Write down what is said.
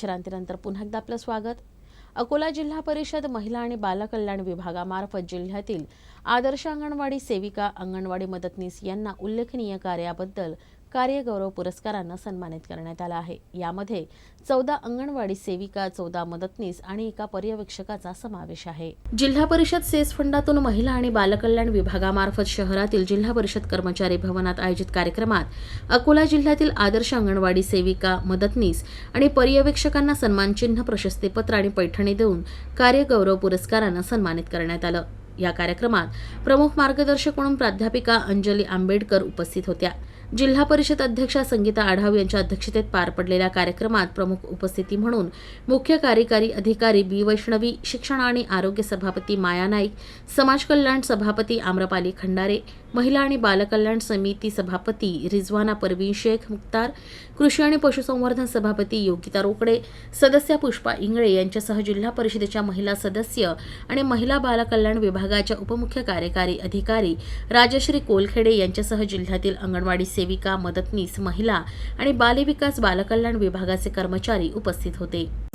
विश्रांतीनंतर पुन्हा एकदा आपलं स्वागत. अकोला जिल्हा परिषद महिला आणि बालकल्याण विभागामार्फत जिल्ह्यातील आदर्श अंगणवाडी सेविका अंगणवाडी मदतनीस यांना उल्लेखनीय कार्याबद्दल कार्यगौरव पुरस्कारानं सन्मानित करण्यात आला आहे. यामध्ये चौदा अंगणवाडी सेविका चौदा मदतनीस आणि एका पर्यवेक्षकाचा समावेश आहे. जिल्हा परिषद सेस फंडातून महिला आणि बालकल्याण विभागामार्फत शहरातील जिल्हा परिषद कर्मचारी भवनात आयोजित कार्यक्रमात अकोला जिल्ह्यातील आदर्श अंगणवाडी सेविका मदतनीस आणि पर्यवेक्षकांना सन्मानचिन्ह प्रशस्तीपत्र आणि पैठणी देऊन कार्यगौरव पुरस्कारानं सन्मानित करण्यात आलं. या कार्यक्रमात प्रमुख मार्गदर्शक म्हणून प्राध्यापिका अंजली आंबेडकर उपस्थित होत्या. जिल्हा परिषद अध्यक्षा संगीता आढाव यांच्या अध्यक्षतेत पार पडलेल्या कार्यक्रमात प्रमुख उपस्थिती म्हणून मुख्य कार्यकारी अधिकारी बी वैष्णवी शिक्षण आणि आरोग्य सभापती माया नाईक समाज कल्याण सभापती आम्रपाली खंडारे महिला आणि बालकल्याण समिती सभापती रिझवाना परवीन शेख मुक्तार कृषी आणि पशुसंवर्धन सभापती योगिता रोकडे सदस्या पुष्पा इंगळे यांच्यासह जिल्हा परिषदेच्या महिला सदस्य आणि महिला बालकल्याण विभागाच्या उपमुख्य कार्यकारी अधिकारी राजश्री कोलखेडे यांच्यासह जिल्ह्यातील अंगणवाडी सेविका मदतनीस महिला आणि बालविकास बालकल्याण विभागाचे कर्मचारी उपस्थित होते.